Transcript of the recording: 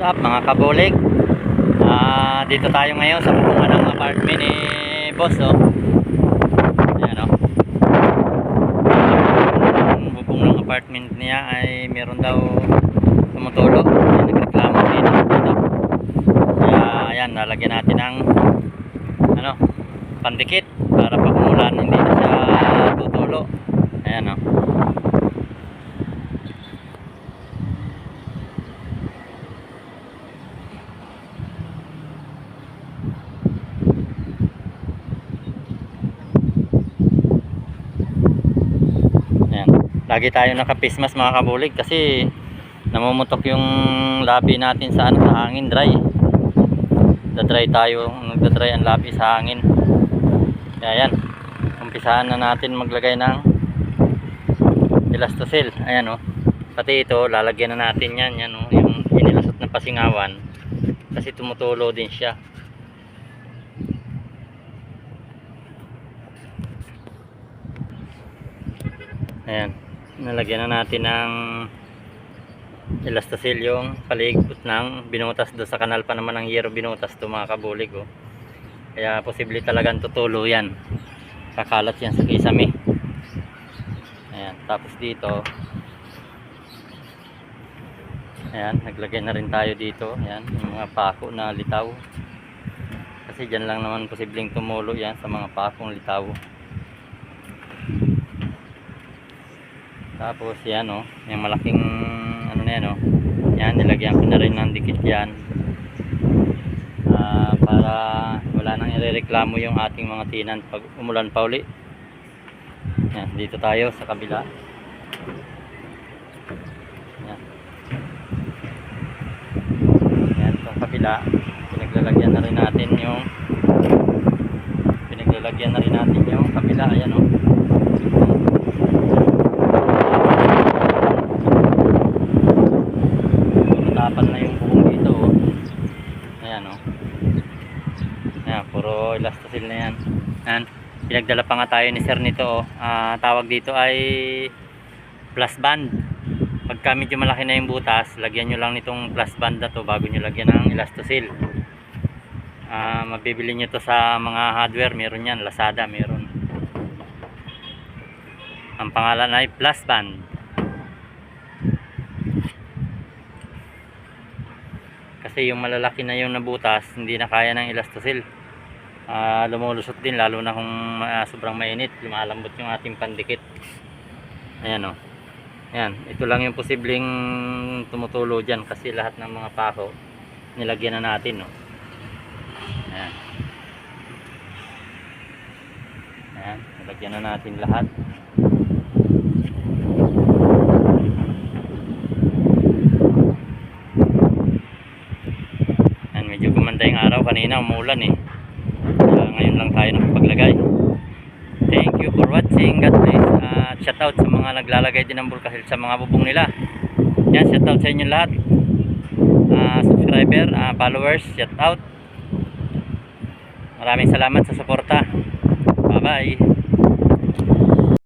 up mga kabulig? Ah, dito tayo ngayon sa bubungan ng apartment ni Boss oh. Ayan oh. Ang bubong ng apartment niya ay meron daw tumutulo. Nagreklamo din dito. Kaya ayan, lalagyan natin ng ano, pandikit para pag hindi na siya tutulo. Ayan oh. Ayan. Lagi tayo naka-face mga kabulig kasi namumutok yung labi natin sa ano sa hangin dry. Nagda-dry tayo, nagda-dry ang labi sa hangin. Kaya yan. Umpisahan na natin maglagay ng elastosil. Ayan oh. Pati ito, lalagyan na natin yan, yan oh, yung inilasot na pasingawan. Kasi tumutulo din siya. Ayan. Nalagyan na natin ng elastosil yung paligpot ng binutas do sa kanal pa naman ng yero binutas to mga kabulig oh. Kaya posible talagang tutulo yan. Kakalat yan sa kisame. Ayan. Tapos dito Ayan, naglagay na rin tayo dito. Ayan, yung mga pako na litaw. Kasi dyan lang naman posibleng tumulo yan sa mga pakong litaw. Tapos yan oh, yung malaking ano na yan oh. Yan, nilagyan ko na rin ng dikit yan. Ah, para wala nang irereklamo yung ating mga tinan pag umulan pa uli. Yan, dito tayo sa kabila. Yan. Yan, sa kabila, pinaglalagyan na rin natin yung pinaglalagyan na rin natin yung kabila, ayan oh. Tapan na yung buong dito oh. Ayan puro elastosil na yan. Ayan, pinagdala pa nga tayo ni sir nito oh. Ah, tawag dito ay plus band. Pagka medyo malaki na yung butas, lagyan nyo lang nitong plus band na to bago nyo lagyan ng elastosil. Ah, mabibili nyo to sa mga hardware, meron yan, Lazada, meron. Ang pangalan ay plus band. Kasi yung malalaki na yung nabutas hindi na kaya ng elastosil Ah, lumulusot din lalo na kung ah, sobrang mainit lumalambot yung ating pandikit. Ayan o ayan, ito lang yung posibleng tumutulo dyan kasi lahat ng mga pako nilagyan na natin no? ayan. Ayan, nilagyan na natin lahat Yan, medyo gumanda yung araw. Kanina umulan eh. Kaya ngayon lang tayo nakapaglagay. Thank you for watching. God bless. At shout out sa mga naglalagay din ng bulkasil sa mga bubong nila. Yan, shout out sa inyo lahat. Ah, subscriber, ah, followers, shout out. Maraming salamat sa suporta. Bye bye.